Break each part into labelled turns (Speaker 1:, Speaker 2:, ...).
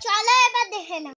Speaker 1: চলো এবার দেখে না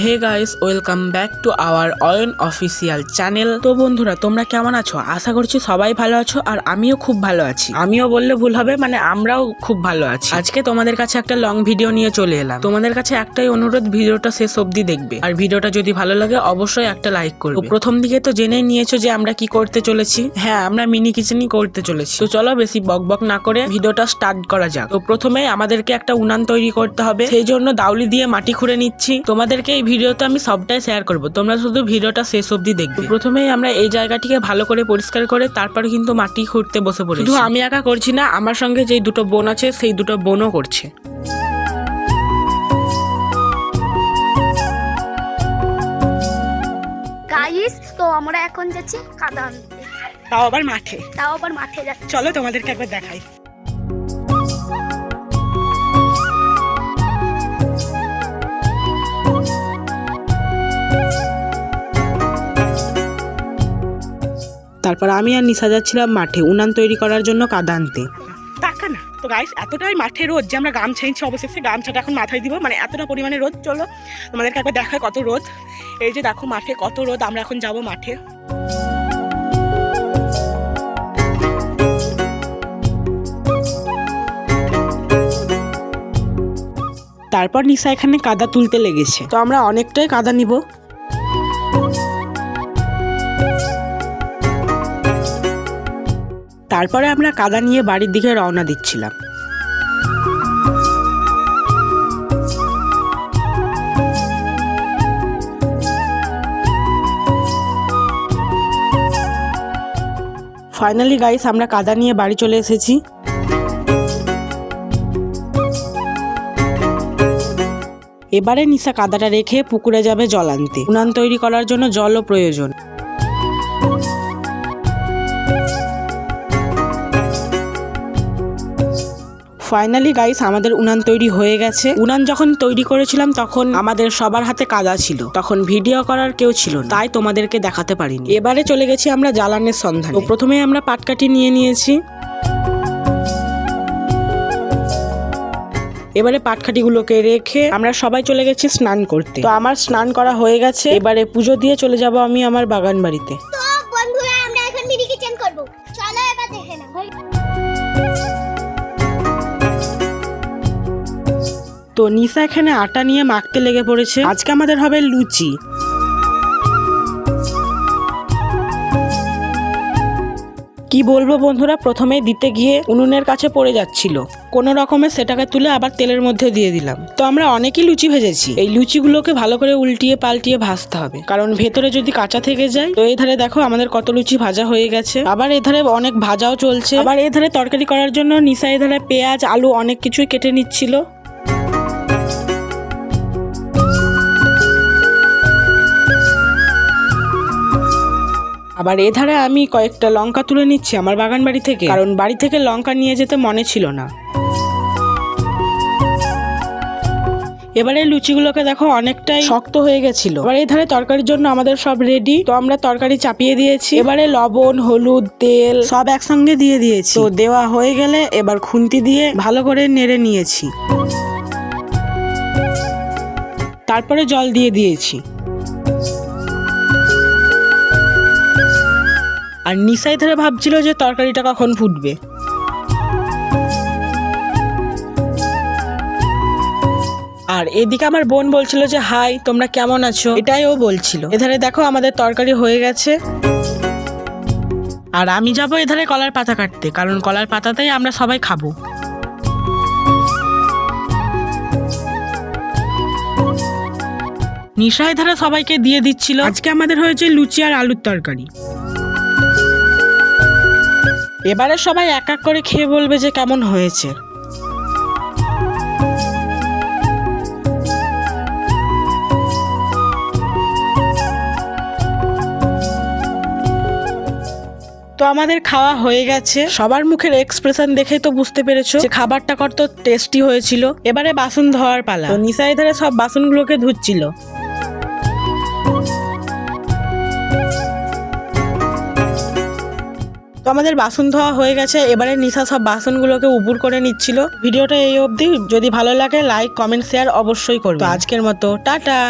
Speaker 2: hey guys welcome back to our Ayan official channel তো বন্ধুরা, তোমরা কেমন আছো? আশা করছি সবাই ভালো আছো আর আমিও খুব ভালো আছি। আমিও বললে ভুল হবে মানে আমরাও খুব ভালো আছি। আজকে তোমাদের কাছে একটা লং ভিডিও নিয়ে চলে এলাম। তোমাদের কাছে একটাই অনুরোধ, ভিডিওটা শেষ অবধি দেখবে। আর ভিডিওটা যদি ভালো লাগে, অবশ্যই একটা লাইক করবে। প্রথম দিকে তো জেনে নিয়েছো যে আমরা কি করতে চলেছি? হ্যাঁ আমরা মিনি কিচেনই করতে চলেছি। তো চলো বেশি বক বক না করে ভিডিওটা স্টার্ট করা যাক। তো প্রথমে আমাদেরকে একটা উনান তৈরি করতে হবে। সেই জন্য দাউলি দিয়ে মাটি খুঁড়ে নিচ্ছি। তোমাদেরকে এই ভিডিওতে আমি সবটাই শেয়ার করব। তোমরা শুধু ভিডিওটা শেষ অবধি দেখবে। প্রথমেই আমরা এই জায়গাটিকে ভালো করে পরিষ্কার করে তারপরে কিন্তু মাটি খুঁড়তে বসে পড়ি শুধু আমি একা করছি না আমার সঙ্গে যেই দুটো বোন আছে সেই দুটো বোনও করছে।
Speaker 1: গাইস তো আমরা এখন যাচ্ছি কাদা আনতে
Speaker 2: তাও আবার মাঠে?
Speaker 1: তাও আবার মাঠে যাচ্ছি।
Speaker 2: চলো তোমাদেরকে একবার দেখাই। তারপর আমি আর নিশা যাচ্ছিলাম মাঠে উনান তৈরি করার জন্য কাদা আনতে টাকা না। তো গাইস এতটাই মাঠে রোদ যে আমরা গামছা নিচ্ছি অবশেষে, গামছাটা এখন মাথায় দিব মানে এতটা পরিমাণে রোদ, চলো তোমাদেরকে একবার দেখায় কত রোদ। এই যে দেখো মাঠে কত রোদ, আমরা এখন যাব মাঠে। তারপর নিশা এখানে কাদা তুলতে লেগেছে। তো আমরা অনেকটাই কাদা নিব। তারপরে আমরা কাদা নিয়ে বাড়ির দিকে রওনা দিচ্ছিলাম। ফাইনালি গাইস আমরা কাদা নিয়ে বাড়ি চলে এসেছি। এবারে নিশা কাদাটা রেখে পুকুরে যাবে জল আনতে। উনান তৈরি করার জন্য জলও প্রয়োজন। ফাইনালি গাইস আমাদের উনান তৈরি হয়ে গেছে। উনান যখন তৈরি করেছিলাম, তখন আমাদের সবার হাতে কাদা ছিল। তখন ভিডিও করার কেউ ছিল তাই তোমাদেরকে দেখাতে পারিনি। এবারে চলে গেছি আমরা জ্বালানের সন্ধানে। প্রথমে আমরা পাটকাঠি নিয়ে নিয়েছি। এবারে পাটখাটিগুলোকে রেখে আমরা সবাই চলে গেছি স্নান করতে। তো আমার স্নান করা হয়ে গেছে। এবারে পুজো দিয়ে চলে যাব আমি আমার বাগান বাড়িতে।
Speaker 1: তো বন্ধুরা, আমরা এখন মিনি কিচেন করব। চলো এবার দেখে না
Speaker 2: তো নিশা এখানে আটা নিয়ে মাখতে লেগে পড়েছে। আজকে আমাদের হবে লুচি। কি বলব বন্ধুরা প্রথমে দিতে গিয়ে উনুনের কাছে পড়ে যাচ্ছিল। কোনো রকমে সেটাকে তুলে আবার তেলের মধ্যে দিয়ে দিলাম। তো আমরা অনেকই লুচি ভেজেছি। এই লুচিগুলোকে ভালো করে উল্টিয়ে পাল্টিয়ে ভাজতে হবে। কারণ ভেতরে যদি কাঁচা থেকে যায়, তো এধারে দেখো আমাদের কত লুচি ভাজা হয়ে গেছে। আবার এধারে অনেক ভাজাও চলছে। আবার এধারে তরকারি করার জন্য নিশা এধারে পেঁয়াজ, আলু অনেক কিছুই কেটে নিচ্ছিল। আবার এধারে আমি কয়েকটা লঙ্কা তুলে নিচ্ছি আমার বাগান বাড়ি থেকে, কারণ বাড়ি থেকে লঙ্কা নিয়ে যেতে মনে ছিল না। এবারে লুচিগুলোকে দেখো অনেকটাই শক্ত হয়ে গেছিল। এবার এই ধারে তরকারির জন্য আমাদের সব রেডি তো আমরা তরকারি চাপিয়ে দিয়েছি। এবারে লবণ, হলুদ, তেল সব একসঙ্গে দিয়ে দিয়েছি। তো দেওয়া হয়ে গেলে এবার খুন্তি দিয়ে ভালো করে নেড়ে নিয়েছি। তারপরে জল দিয়ে দিয়েছি। আর নিসাই ধরে ভাবছিল যে তরকারিটা কখন ফুটবে। আর এদিকে আমার বোন বলছিল যে, হাই, তোমরা কেমন আছো? এটাই ও বলছিল। এধারে দেখো আমাদের তরকারি হয়ে গেছে। আর আমি যাব এধারে কলার পাতা কাটতে, কারণ কলার পাতাতেই আমরা সবাই খাব। নিশায় ধারা সবাইকে দিয়ে দিচ্ছিল। আজকে আমাদের হয়েছে লুচি আর আলুর তরকারি। এবারে সবাই এক এক করে খেয়ে বলবে যে কেমন হয়েছে। তো আমাদের খাওয়া হয়ে গেছে। সবার মুখের এক্সপ্রেশন দেখেই তো বুঝতে পেরেছ যে খাবারটা কত টেস্টি হয়েছিল। এবারে বাসন ধোয়ার পালা। তো নিশা ধারে সব বাসনগুলোকে ধুচ্ছিল। আমাদের বাসন ধোয়া হয়ে গেছে, এবারে নিশা সব বাসনগুলোকে উপুর করে নিচ্ছিল। ভিডিওটা এই অবধি। যদি ভালো লাগে লাইক কমেন্ট শেয়ার অবশ্যই করবে আজকের মতো, টাটা!